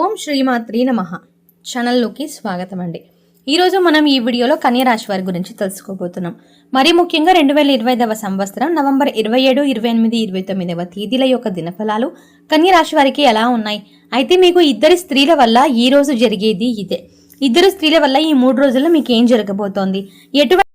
ఓం శ్రీమాత్రి నమ. ఛానల్లోకి స్వాగతం అండి ఈరోజు మనం ఈ వీడియోలో కన్యరాశి వారి గురించి తెలుసుకోబోతున్నాం. మరీ ముఖ్యంగా రెండు వేల ఇరవై ఐదవ సంవత్సరం నవంబర్ ఇరవై ఏడు ఇరవై ఎనిమిది ఇరవై తొమ్మిదవ తేదీల యొక్క దినఫలాలు కన్యరాశి వారికి ఎలా ఉన్నాయి? అయితే మీకు ఇద్దరి స్త్రీల వల్ల ఈ రోజు జరిగేది ఇదే. ఇద్దరు స్త్రీల వల్ల ఈ మూడు రోజుల్లో మీకు ఏం జరగబోతోంది? ఎటువంటి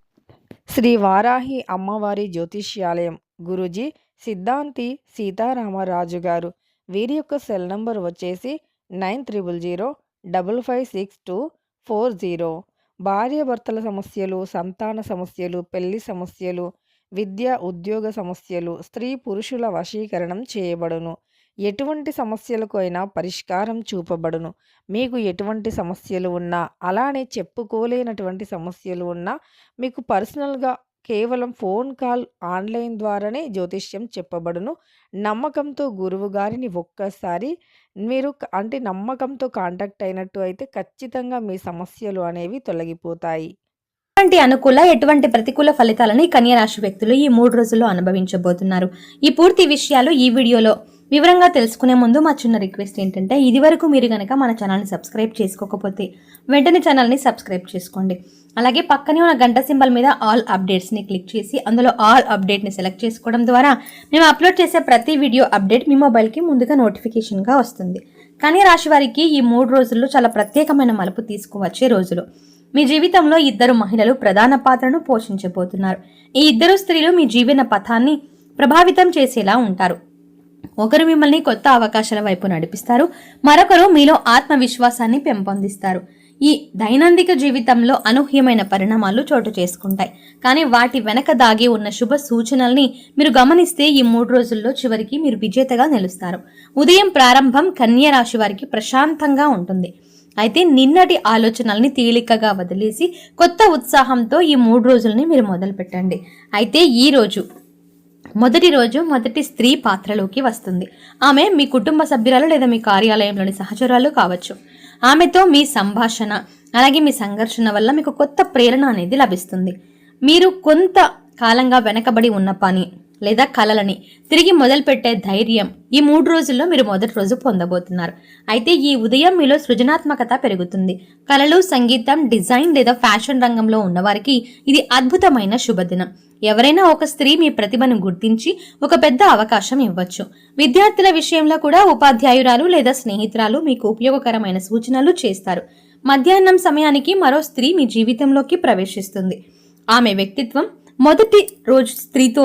శ్రీ వారాహి అమ్మవారి జ్యోతిష్యాలయం గురూజీ సిద్ధాంతి సీతారామరాజు గారు వీరి యొక్క సెల్ నంబర్ వచ్చేసి nine triple zero double five six two four zero. భార్యాభర్తల సమస్యలు సంతాన సమస్యలు పెళ్ళి సమస్యలు విద్య ఉద్యోగ సమస్యలు స్త్రీ పురుషుల వశీకరణం చేయబడును. ఎటువంటి సమస్యలకు అయినా పరిష్కారం చూపబడును. మీకు ఎటువంటి సమస్యలు ఉన్నా అలానే చెప్పుకోలేనటువంటి సమస్యలు ఉన్నా మీకు పర్సనల్గా కేవలం ఫోన్ కాల్ ఆన్లైన్ ద్వారానే జ్యోతిష్యం చెప్పబడును. నమ్మకంతో గురువు గారిని ఒక్కసారి మీరు అంటే నమ్మకంతో కాంటాక్ట్ అయినట్టు అయితే ఖచ్చితంగా మీ సమస్యలు అనేవి తొలగిపోతాయి. ఎటువంటి అనుకూల ఎటువంటి ప్రతికూల ఫలితాలని కన్యరాశి వ్యక్తులు ఈ మూడు రోజుల్లో అనుభవించబోతున్నారు. ఈ పూర్తి విషయాలు ఈ వీడియోలో వివరంగా తెలుసుకునే ముందు మా చిన్న రిక్వెస్ట్ ఏంటంటే ఇదివరకు మీరు కనుక మన ఛానల్ని సబ్స్క్రైబ్ చేసుకోకపోతే వెంటనే ఛానల్ని సబ్స్క్రైబ్ చేసుకోండి. అలాగే పక్కనే ఉన్న గంట సింబల్ మీద ఆల్ అప్డేట్స్ని క్లిక్ చేసి అందులో ఆల్ అప్డేట్ని సెలెక్ట్ చేసుకోవడం ద్వారా మేము అప్లోడ్ చేసే ప్రతి వీడియో అప్డేట్ మీ మొబైల్కి ముందుగా నోటిఫికేషన్గా వస్తుంది. కానీ రాశి వారికి ఈ మూడు రోజుల్లో చాలా ప్రత్యేకమైన మలుపు తీసుకువచ్చే రోజులు. మీ జీవితంలో ఇద్దరు మహిళలు ప్రధాన పాత్రను పోషించబోతున్నారు. ఈ ఇద్దరు స్త్రీలు మీ జీవన పథాన్ని ప్రభావితం చేసేలా ఉంటారు. ఒకరు మిమ్మల్ని కొత్త అవకాశాల వైపు నడిపిస్తారు మరొకరు మీలో ఆత్మవిశ్వాసాన్ని పెంపొందిస్తారు. ఈ దైనందిక జీవితంలో అనూహ్యమైన పరిణామాలు చోటు చేసుకుంటాయి. కానీ వాటి వెనక దాగి ఉన్న శుభ సూచనల్ని మీరు గమనిస్తే ఈ మూడు రోజుల్లో చివరికి మీరు విజేతగా నిలుస్తారు. ఉదయం ప్రారంభం కన్య రాశి వారికి ప్రశాంతంగా ఉంటుంది. అయితే నిన్నటి ఆలోచనల్ని తేలికగా వదిలేసి కొత్త ఉత్సాహంతో ఈ మూడు రోజుల్ని మీరు మొదలు పెట్టండి అయితే ఈ రోజు మొదటి రోజు మొదటి స్త్రీ పాత్రలోకి వస్తుంది. ఆమె మీ కుటుంబ సభ్యురాలు లేదా మీ కార్యాలయంలోని సహచరాలు కావచ్చు. ఆమెతో మీ సంభాషణ అలాగే మీ సంఘర్షణ వల్ల మీకు కొత్త ప్రేరణ అనేది లభిస్తుంది. మీరు కొంత కాలంగా వెనకబడి ఉన్న పని లేదా కళలని తిరిగి మొదలుపెట్టే ధైర్యం ఈ మూడు రోజుల్లో మీరు మొదటి రోజు పొందబోతున్నారు. అయితే ఈ ఉదయం మీలో సృజనాత్మకత పెరుగుతుంది. కళలు సంగీతం డిజైన్ లేదా ఫ్యాషన్ రంగంలో ఉన్నవారికి ఇది అద్భుతమైన శుభదినం. ఎవరైనా ఒక స్త్రీ మీ ప్రతిభను గుర్తించి ఒక పెద్ద అవకాశం ఇవ్వచ్చు. విద్యార్థుల విషయంలో కూడా ఉపాధ్యాయురాలు లేదా స్నేహితురాలు మీకు ఉపయోగకరమైన సూచనలు చేస్తారు. మధ్యాహ్నం సమయానికి మరో స్త్రీ మీ జీవితంలోకి ప్రవేశిస్తుంది. ఆమె వ్యక్తిత్వం మొదటి రోజు స్త్రీతో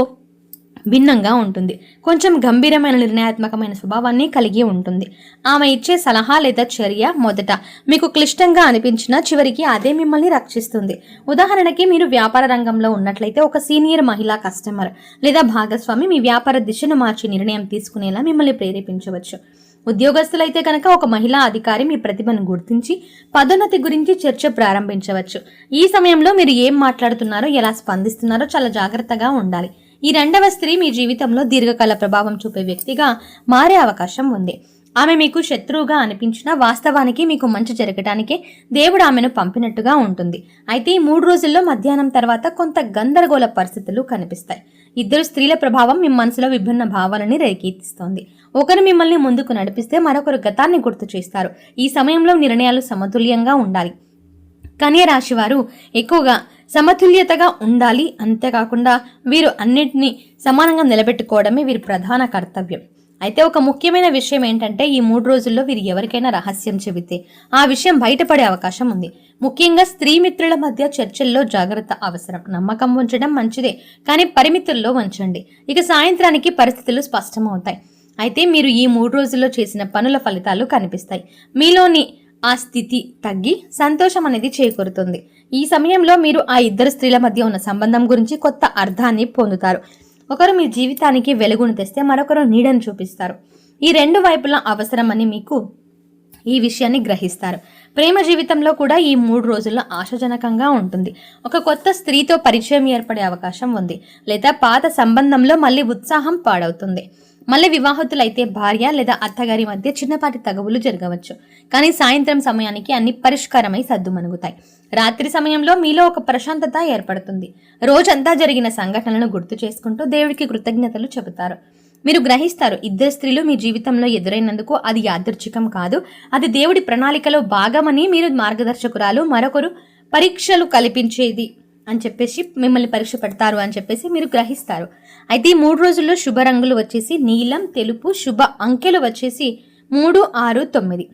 భిన్నంగా ఉంటుంది. కొంచెం గంభీరమైన నిర్ణయాత్మకమైన స్వభావాన్ని కలిగి ఉంటుంది. ఆమె ఇచ్చే సలహా లేదా చర్య మొదట మీకు క్లిష్టంగా అనిపించినా చివరికి అదే మిమ్మల్ని రక్షిస్తుంది. ఉదాహరణకి మీరు వ్యాపార రంగంలో ఉన్నట్లయితే ఒక సీనియర్ మహిళా కస్టమర్ లేదా భాగస్వామి మీ వ్యాపార దిశను మార్చి నిర్ణయం తీసుకునేలా మిమ్మల్ని ప్రేరేపించవచ్చు. ఉద్యోగస్తులైతే కనుక ఒక మహిళా అధికారి మీ ప్రతిభను గుర్తించి పదోన్నతి గురించి చర్చ ప్రారంభించవచ్చు. ఈ సమయంలో మీరు ఏం మాట్లాడుతున్నారో ఎలా స్పందిస్తున్నారో చాలా జాగ్రత్తగా ఉండాలి. ఈ రెండవ స్త్రీ మీ జీవితంలో దీర్ఘకాల ప్రభావం చూపే వ్యక్తిగా మారే అవకాశం ఉంది. ఆమె మీకు శత్రువుగా అనిపించినా వాస్తవానికి మీకు మంచి జరగటానికే దేవుడు ఆమెను పంపినట్టుగా ఉంటుంది. అయితే ఈ మూడు రోజుల్లో మధ్యాహ్నం తర్వాత కొంత గందరగోళ పరిస్థితులు కనిపిస్తాయి. ఇద్దరు స్త్రీల ప్రభావం మీ మనసులో విభిన్న భావాలని రేకెత్తిస్తోంది. ఒకరు మిమ్మల్ని ముందుకు నడిపిస్తే మరొకరు గతాన్ని గుర్తు చేస్తారు. ఈ సమయంలో నిర్ణయాలు సమతుల్యంగా ఉండాలి. కన్య రాశి వారు ఎక్కువగా సమతుల్యతగా ఉండాలి. అంతేకాకుండా వీరు అన్నిటినీ సమానంగా నిలబెట్టుకోవడమే వీరి ప్రధాన కర్తవ్యం. అయితే ఒక ముఖ్యమైన విషయం ఏంటంటే ఈ మూడు రోజుల్లో వీరు ఎవరికైనా రహస్యం చెబితే ఆ విషయం బయటపడే అవకాశం ఉంది. ముఖ్యంగా స్త్రీ మిత్రుల మధ్య చర్చల్లో జాగ్రత్త అవసరం. నమ్మకం ఉంచడం మంచిదే కానీ పరిమితుల్లో ఉంచండి. ఇక సాయంత్రానికి పరిస్థితులు స్పష్టమవుతాయి. అయితే మీరు ఈ మూడు రోజుల్లో చేసిన పనుల ఫలితాలు కనిపిస్తాయి. మీలోని ఆ స్థితి తగ్గి సంతోషం అనేది చేకూరుతుంది. ఈ సమయంలో మీరు ఆ ఇద్దరు స్త్రీల మధ్య ఉన్న సంబంధం గురించి కొత్త అర్థాన్ని పొందుతారు. ఒకరు మీ జీవితానికి వెలుగును తెస్తే మరొకరు నీడను చూపిస్తారు. ఈ రెండు వైపులా అవసరమని మీకు ఈ విషయాన్ని గ్రహిస్తారు. ప్రేమ జీవితంలో కూడా ఈ మూడు రోజుల్లో ఆశాజనకంగా ఉంటుంది. ఒక కొత్త స్త్రీతో పరిచయం ఏర్పడే అవకాశం ఉంది. లేదా పాత సంబంధంలో మళ్ళీ ఉత్సాహం పాడవుతుంది. మళ్ళీ వివాహతులైతే భార్య లేదా అత్తగారి మధ్య చిన్నపాటి తగవులు జరగవచ్చు. కానీ సాయంత్రం సమయానికి అన్ని పరిష్కారమై సద్దుమణుగుతాయి. రాత్రి సమయంలో మీలో ఒక ప్రశాంతత ఏర్పడుతుంది. రోజంతా జరిగిన సంఘటనలను గుర్తు చేసుకుంటూ దేవుడికి కృతజ్ఞతలు చెబుతారు. మీరు గ్రహిస్తారు ఇద్దరు స్త్రీలు మీ జీవితంలో ఎదురైనందుకు అది యాదృచ్ఛికం కాదు. అది దేవుడి ప్రణాళికలో భాగమని మీరు మార్గదర్శకురాలు మరొకరు పరీక్షలు కల్పించేది. అని చెప్పేసి మిమ్మల్ని పరీక్ష పెడతారు అని చెప్పేసి మీరు గ్రహిస్తారు. అయితే ఈ మూడు రోజుల్లో శుభ రంగులు వచ్చేసి నీలం తెలుపు శుభ అంకెలు వచ్చేసి మూడు ఆరు తొమ్మిది.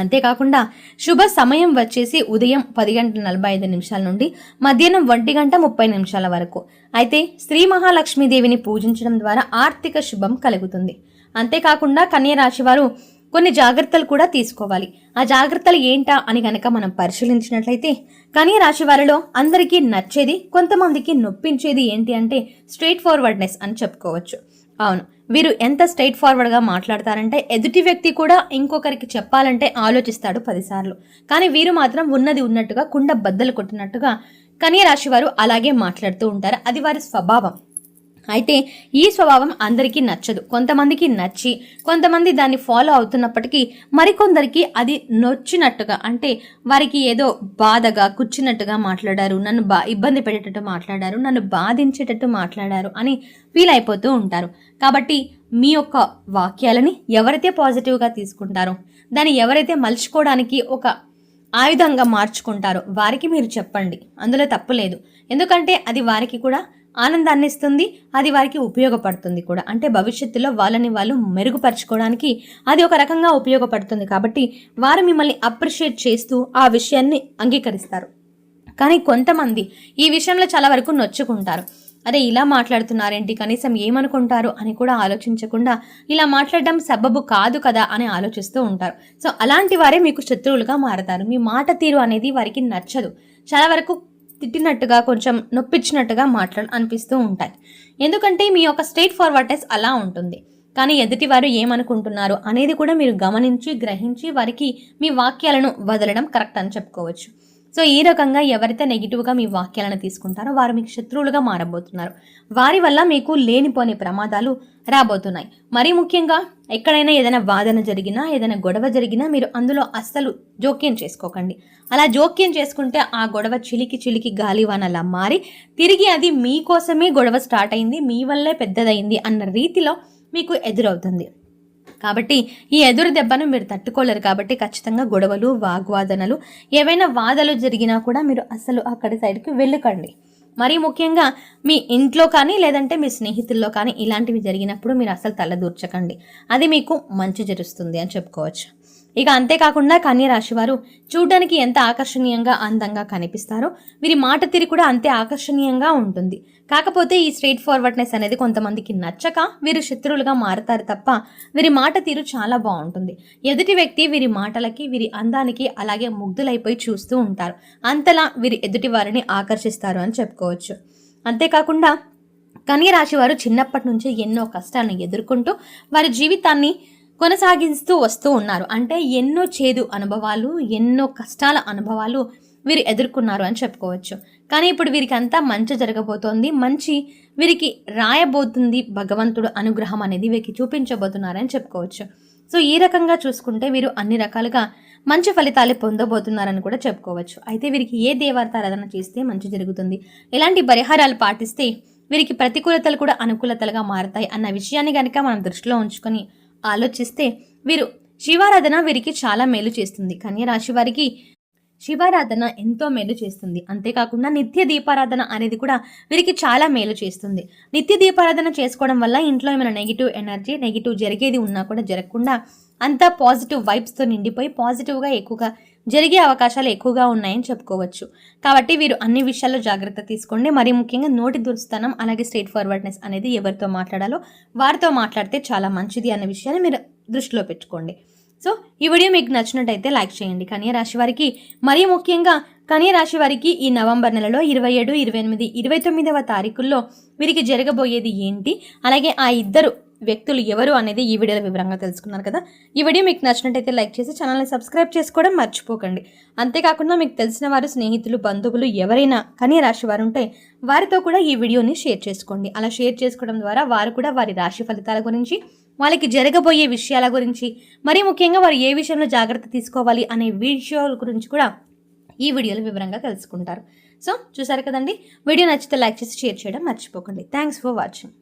అంతేకాకుండా శుభ సమయం వచ్చేసి ఉదయం పది గంటల నలభై ఐదు నిమిషాల నుండి మధ్యాహ్నం ఒంటి గంట ముప్పై నిమిషాల వరకు. అయితే శ్రీ మహాలక్ష్మీదేవిని పూజించడం ద్వారా ఆర్థిక శుభం కలుగుతుంది. అంతేకాకుండా కన్య రాశి వారు కొన్ని జాగ్రత్తలు కూడా తీసుకోవాలి. ఆ జాగ్రత్తలు ఏంటా అని గనక మనం పరిశీలించినట్లయితే కన్య రాశి వారిలో అందరికీ నచ్చేది కొంతమందికి నొప్పించేది ఏంటి అంటే స్ట్రైట్ ఫార్వర్డ్నెస్ అని చెప్పుకోవచ్చు. అవును వీరు ఎంత స్ట్రైట్ ఫార్వర్డ్గా మాట్లాడతారంటే ఎదుటి వ్యక్తి కూడా ఇంకొకరికి చెప్పాలంటే ఆలోచిస్తాడు పదిసార్లు. కానీ వీరు మాత్రం ఉన్నది ఉన్నట్టుగా కుండ బద్దలు కొట్టినట్టుగా కన్యరాశి వారు అలాగే మాట్లాడుతూ ఉంటారు. అది వారి స్వభావం. అయితే ఈ స్వభావం అందరికీ నచ్చదు. కొంతమందికి నచ్చి కొంతమంది దాన్ని ఫాలో అవుతున్నప్పటికీ మరికొందరికి అది నొచ్చినట్టుగా అంటే వారికి ఏదో బాధగా కూర్చున్నట్టుగా మాట్లాడారు నన్ను బా ఇబ్బంది పెట్టేటట్టు మాట్లాడారు నన్ను బాధించేటట్టు మాట్లాడారు అని ఫీల్ అయిపోతూ ఉంటారు. కాబట్టి మీ యొక్క వాక్యాలని ఎవరైతే పాజిటివ్గా తీసుకుంటారో దాన్ని ఎవరైతే మలుచుకోవడానికి ఒక ఆయుధంగా మార్చుకుంటారో వారికి మీరు చెప్పండి. అందులో తప్పు లేదు. ఎందుకంటే అది వారికి కూడా ఆనందాన్ని ఇస్తుంది అది వారికి ఉపయోగపడుతుంది కూడా. అంటే భవిష్యత్తులో వాళ్ళని వాళ్ళు మెరుగుపరచుకోవడానికి అది ఒక రకంగా ఉపయోగపడుతుంది కాబట్టి వారు మిమ్మల్ని అప్రిషియేట్ చేస్తూ ఆ విషయాన్ని అంగీకరిస్తారు. కానీ కొంతమంది ఈ విషయంలో చాలా వరకు నొచ్చుకుంటారు. అదే ఇలా మాట్లాడుతున్నారేంటి? కనీసం ఏమనుకుంటారు అని కూడా ఆలోచించకుండా ఇలా మాట్లాడడం సబబు కాదు కదా అని ఆలోచిస్తూ ఉంటారు. సో అలాంటి వారే మీకు శత్రువులుగా మారతారు. మీ మాట తీరు అనేది వారికి నచ్చదు. చాలా వరకు తిట్టినట్టుగా కొంచెం నొప్పించినట్టుగా మాట్లాడ అనిపిస్తూ ఉంటాయి. ఎందుకంటే మీ యొక్క స్ట్రైట్ ఫార్వర్డ్నెస్ అలా ఉంటుంది. కానీ ఎదుటి వారు ఏమనుకుంటున్నారు అనేది కూడా మీరు గమనించి గ్రహించి వారికి మీ వాక్యాలను వదలడం కరెక్ట్ అని చెప్పుకోవచ్చు. సో ఈ రకంగా ఎవరైతే నెగిటివ్గా మీ వాక్యాలను తీసుకుంటారో వారు మీకు శత్రువులుగా మారబోతున్నారు. వారి వల్ల మీకు లేనిపోని ప్రమాదాలు రాబోతున్నాయి. మరీ ముఖ్యంగా ఎక్కడైనా ఏదైనా వాదన జరిగినా ఏదైనా గొడవ జరిగినా మీరు అందులో అస్సలు జోక్యం చేసుకోకండి. అలా జోక్యం చేసుకుంటే ఆ గొడవ చిలికి చిలికి గాలివానలా మారి తిరిగి అది మీకోసమే గొడవ స్టార్ట్ అయింది మీ వల్లే పెద్దదైంది అన్న రీతిలో మీకు ఎదురవుతుంది. కాబట్టి ఈ ఎదురు దెబ్బను మీరు తట్టుకోలేరు కాబట్టి ఖచ్చితంగా గొడవలు వాగ్వాదనలు ఏవైనా వాదనలు జరిగినా కూడా మీరు అసలు అక్కడి సైడ్కి వెళ్ళకండి. మరీ ముఖ్యంగా మీ ఇంట్లో కానీ లేదంటే మీ స్నేహితుల్లో కానీ ఇలాంటివి జరిగినప్పుడు మీరు అసలు తలదూర్చకండి. అది మీకు మంచి జరుస్తుంది అని చెప్పుకోవచ్చు. ఇక అంతేకాకుండా కన్య చూడడానికి ఎంత ఆకర్షణీయంగా అందంగా కనిపిస్తారో వీరి మాట తీరు కూడా అంతే ఆకర్షణీయంగా ఉంటుంది. కాకపోతే ఈ స్ట్రైట్ ఫార్వర్డ్నెస్ అనేది కొంతమందికి నచ్చక వీరు శత్రువులుగా మారతారు తప్ప వీరి మాట తీరు చాలా బాగుంటుంది. ఎదుటి వ్యక్తి వీరి మాటలకి వీరి అందానికి అలాగే ముగ్ధులైపోయి చూస్తూ ఉంటారు. అంతలా వీరి ఎదుటి వారిని ఆకర్షిస్తారు అని చెప్పుకోవచ్చు. అంతేకాకుండా కన్యరాశి వారు చిన్నప్పటి నుంచి ఎన్నో కష్టాలను ఎదుర్కొంటూ వారి జీవితాన్ని కొనసాగిస్తూ వస్తూ ఉన్నారు. అంటే ఎన్నో చేదు అనుభవాలు ఎన్నో కష్టాల అనుభవాలు వీరు ఎదుర్కొన్నారు అని చెప్పుకోవచ్చు. కానీ ఇప్పుడు వీరికి అంతా మంచి జరగబోతోంది. మంచి వీరికి రాయబోతుంది భగవంతుడు అనుగ్రహం అనేది వీరికి చూపించబోతున్నారని చెప్పుకోవచ్చు. సో ఈ రకంగా చూసుకుంటే వీరు అన్ని రకాలుగా మంచి ఫలితాలు పొందబోతున్నారని కూడా చెప్పుకోవచ్చు. అయితే వీరికి ఏ దేవత చేస్తే మంచి జరుగుతుంది? ఎలాంటి పరిహారాలు పాటిస్తే వీరికి ప్రతికూలతలు కూడా అనుకూలతలుగా మారతాయి అన్న విషయాన్ని కనుక మనం దృష్టిలో ఉంచుకొని ఆలోచిస్తే వీరు శివారాధన వీరికి చాలా మేలు చేస్తుంది. కన్యరాశి వారికి శివారాధన ఎంతో మేలు చేస్తుంది. అంతేకాకుండా నిత్య దీపారాధన అనేది కూడా వీరికి చాలా మేలు చేస్తుంది. నిత్య దీపారాధన చేసుకోవడం వల్ల ఇంట్లో ఏమైనా నెగిటివ్ ఎనర్జీ నెగిటివ్ జరిగేది ఉన్నా కూడా జరగకుండా అంతా పాజిటివ్ వైబ్స్తో నిండిపోయి పాజిటివ్గా ఎక్కువగా జరిగే అవకాశాలు ఎక్కువగా ఉన్నాయని చెప్పుకోవచ్చు. కాబట్టి వీరు అన్ని విషయాల్లో జాగ్రత్త తీసుకోండి. మరి ముఖ్యంగా నోటి దురుస్తనం అలాగే స్ట్రేట్ ఫార్వర్డ్నెస్ అనేది ఎవరితో మాట్లాడాలో వారితో మాట్లాడితే చాలా మంచిది అనే విషయాన్ని మీరు దృష్టిలో పెట్టుకోండి. సో ఈ వీడియో మీకు నచ్చినట్టయితే లైక్ చేయండి. కన్య రాశి వారికి మరీ ముఖ్యంగా కన్య రాశి వారికి ఈ నవంబర్ నెలలో ఇరవై ఏడు ఇరవై ఎనిమిది ఇరవై తొమ్మిదవ తారీఖుల్లో వీరికి జరగబోయేది ఏంటి? అలాగే ఆ ఇద్దరు వ్యక్తులు ఎవరు అనేది ఈ వీడియోలో వివరంగా తెలుసుకున్నారు కదా. ఈ వీడియో మీకు నచ్చినట్టయితే లైక్ చేసి ఛానల్ని సబ్స్క్రైబ్ చేసుకోవడం మర్చిపోకండి. అంతేకాకుండా మీకు తెలిసిన వారు స్నేహితులు బంధువులు ఎవరైనా కానీ రాశి వారు ఉంటే వారితో కూడా ఈ వీడియోని షేర్ చేసుకోండి. అలా షేర్ చేసుకోవడం ద్వారా వారు కూడా వారి రాశి ఫలితాల గురించి వాళ్ళకి జరగబోయే విషయాల గురించి మరీ ముఖ్యంగా వారు ఏ విషయంలో జాగ్రత్త తీసుకోవాలి అనే విషయాల గురించి కూడా ఈ వీడియోలో వివరంగా తెలుసుకుంటారు. సో చూసారు కదండి? వీడియో నచ్చితే లైక్ చేసి షేర్ చేయడం మర్చిపోకండి. Thanks for watching.